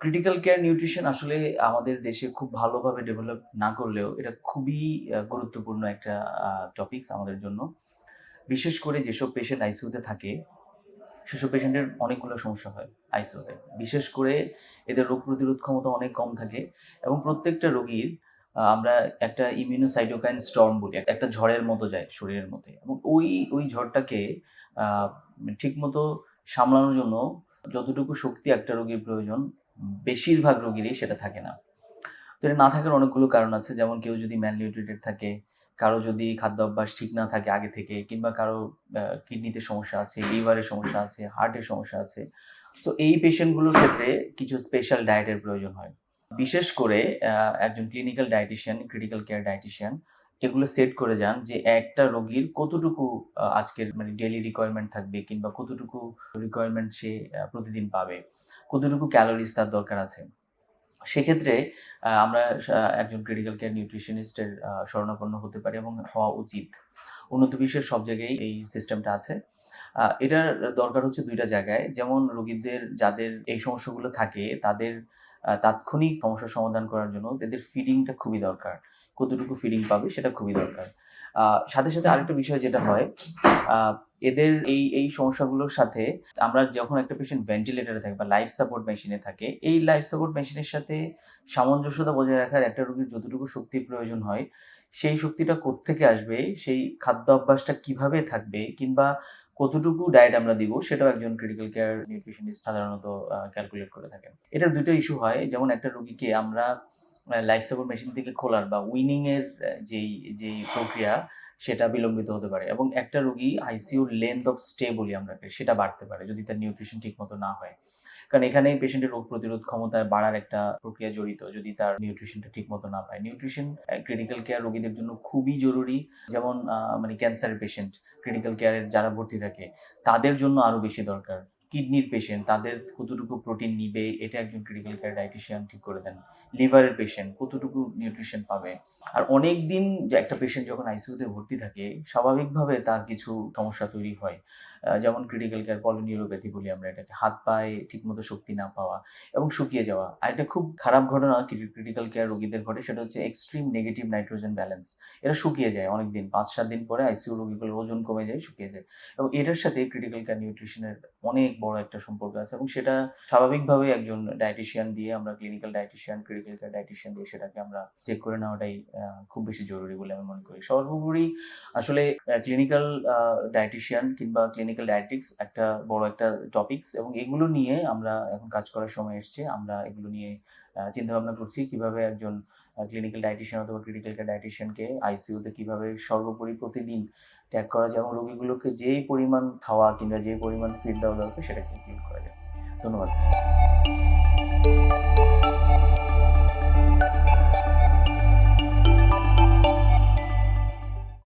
Critical care nutrition আসলে আমাদের দেশে খুব ভালোভাবে ডেভেলপ না করলেও এটা খুবই গুরুত্বপূর্ণ একটা টপিকস আমাদের জন্য। বিশেষ করে যেসব পেশেন্ট আইসিউতে থাকে, সেসব পেশেন্টের অনেকগুলো সমস্যা হয় আইসিউতে বিশেষ করে এদের রোগ প্রতিরোধ ক্ষমতা অনেক কম থাকে এবং প্রত্যেকটা রোগীর আমরা একটা ইমিউনোসাইটোকাইন স্টর্ম বলি, একটা ঝড়ের মতো যায় শরীরের মধ্যে। এবং ওই ওই ঝড়টাকে ঠিকমতো সামলানোর জন্য যতটুকু শক্তি একটা রোগীর প্রয়োজন বেশিরভাগ রোগীরই সেটা থাকে না। তো এটা না থাকার অনেকগুলো কারণ আছে, যেমন কেউ যদি ম্যালনিউট্রিটেড থাকে, কারও যদি খাদ্য অভ্যাস ঠিক না থাকে আগে থেকে, কিংবা কারও কিডনিতে সমস্যা আছে লিভারের সমস্যা আছে হার্টের সমস্যা আছে। তো এই পেশেন্টগুলোর ক্ষেত্রে কিছু স্পেশাল ডায়েটের প্রয়োজন হয়। বিশেষ করে একজন clinical dietitian critical care dietitian এগুলো সেট করে যান যে একটা রোগীর কতটুকু আজকের মানে ডেলি রিকোয়ারমেন্ট থাকবে কিংবা কতটুকু রিকোয়ারমেন্ট সে প্রতিদিন পাবে, কতটুকু ক্যালোরিজ তার দরকার আছে। সেক্ষেত্রে আমরা একজন ক্রিটিক্যাল কেয়ার নিউট্রিশনিস্টের শরণাপন্ন হতে পারি এবং হওয়া উচিত। উন্নত বিশ্বের সব জায়গায় এই সিস্টেমটা আছে। এটার দরকার হচ্ছে দুইটা জায়গায়। যেমন রোগীদের যাদের এই সমস্যাগুলো থাকে, তাদের তাৎক্ষণিক সমস্যার সমাধান করার জন্য এদের ফিডিংটা খুবই দরকার। কতটুকু ফিডিং পাবে সেটা খুবই দরকার। সাথে সাথে আরেকটা বিষয় যেটা হয় এদের এই এই সমস্যাগুলোর সাথে আমরা যখন একটা পেশেন্ট ভেন্টিলেটরে থাকে বা লাইফ সাপোর্ট মেশিনে থাকে, এই লাইফ সাপোর্ট মেশিনের সাথে সামঞ্জস্যতা বজায় রাখার একটা রোগীর যতটুকু শক্তির প্রয়োজন হয়, সেই শক্তিটা কোত্থেকে আসবে, সেই খাদ্য অভ্যাসটা কীভাবে থাকবে কিংবা কতটুকু ডায়েট আমরা দিব সেটাও একজন ক্রিটিক্যাল কেয়ার নিউট্রিশনিস্ট সাধারণত ক্যালকুলেট করে থাকেন। এটার দুটো ইস্যু হয়, যেমন একটা রোগীকে আমরা লাইফ সাপোর্ট মেশিন থেকে খোলার বা উইনিং এর যেই যেই প্রক্রিয়া, সেটা বিলম্বিত হতে পারে এবং একটা রোগী আইসিইউর লেন্থ অফ স্টে বলি আমরা সেটা বাড়তে পারে যদি তার নিউট্রিশন ঠিক মতো না হয়। কারণ এখানে পেশেন্টের রোগ প্রতিরোধ ক্ষমতা বাড়ার একটা প্রক্রিয়া জড়িত যদি তার নিউট্রিশনটা ঠিক মতো না পায়। নিউট্রিশন ক্রিটিক্যাল কেয়ার রোগীদের জন্য খুবই জরুরি। যেমন মানে ক্যান্সারের পেশেন্ট ক্রিটিক্যাল কেয়ারের যারা ভর্তি থাকে, তাদের জন্য আরও বেশি দরকার। কিডনির পেশেন্ট তাদের কতটুকু প্রোটিন নিবে, এটা একজন ক্রিটিক্যাল কেয়ার ডায়েটিশিয়ান ঠিক করে দেন। লিভারের পেশেন্ট কতটুকু নিউট্রিশন পাবে। আর অনেক দিন একটা পেশেন্ট যখন আইসিইউতে ভর্তি থাকে, স্বাভাবিকভাবে তার কিছু সমস্যা তৈরি হয়। যেমন ক্রিটিক্যাল কেয়ার পলিনিউরোপ্যাথি বলি আমরা এটাকে। হাত পায়ে ঠিকমতো শক্তি না পাওয়া এবং শুকিয়ে যাওয়া। আর একটা খুব খারাপ ঘটনা ক্রিটিক্যাল কেয়ার রোগীদের ঘটে, সেটা হচ্ছে এক্সট্রিম নেগেটিভ নাইট্রোজেন ব্যালেন্স এরা শুকিয়ে যায় অনেক দিন পাঁচ সাত দিন পরে আইসিইউ রোগীগুলোর ওজন কমে যায়, শুকিয়ে যায়। এবং এটার সাথে ক্রিটিক্যাল কেয়ার নিউট্রিশনের অনেক বড় একটা সম্পর্ক আছে এবং সেটা স্বাভাবিকভাবে একজন ডায়েটিশিয়ান দিয়ে আমরা clinical dietitian critical care dietitian দিয়ে সেটাকে আমরা চেক করে নেওয়াটাই খুব বেশি জরুরি বলে আমি মনে করি। সর্বোপরি আসলে ক্লিনিক্যাল ডায়েটিশিয়ান কিংবা ক্লিনিক্যাল ডায়েটিক্স একটা বড় একটা টপিকস এবং এগুলো নিয়ে আমরা এখন কাজ করার সময় এসছে। আমরা এগুলো নিয়ে চিন্তা ভাবনা করছি কীভাবে একজন ক্লিনিক্যাল ডায়েটিশিয়ান অথবা ক্রিটিক্যাল কেয়ার ডায়েটিশিয়ানকে আইসিইউতে কীভাবে সর্বোপরি প্রতিদিন ট্যাগ করা যায় এবং রোগীগুলোকে যেই পরিমাণ খাওয়া কিংবা যে পরিমাণ ফিড দেওয়া দরকার সেটাকে ক্লিন করা যায়। ধন্যবাদ।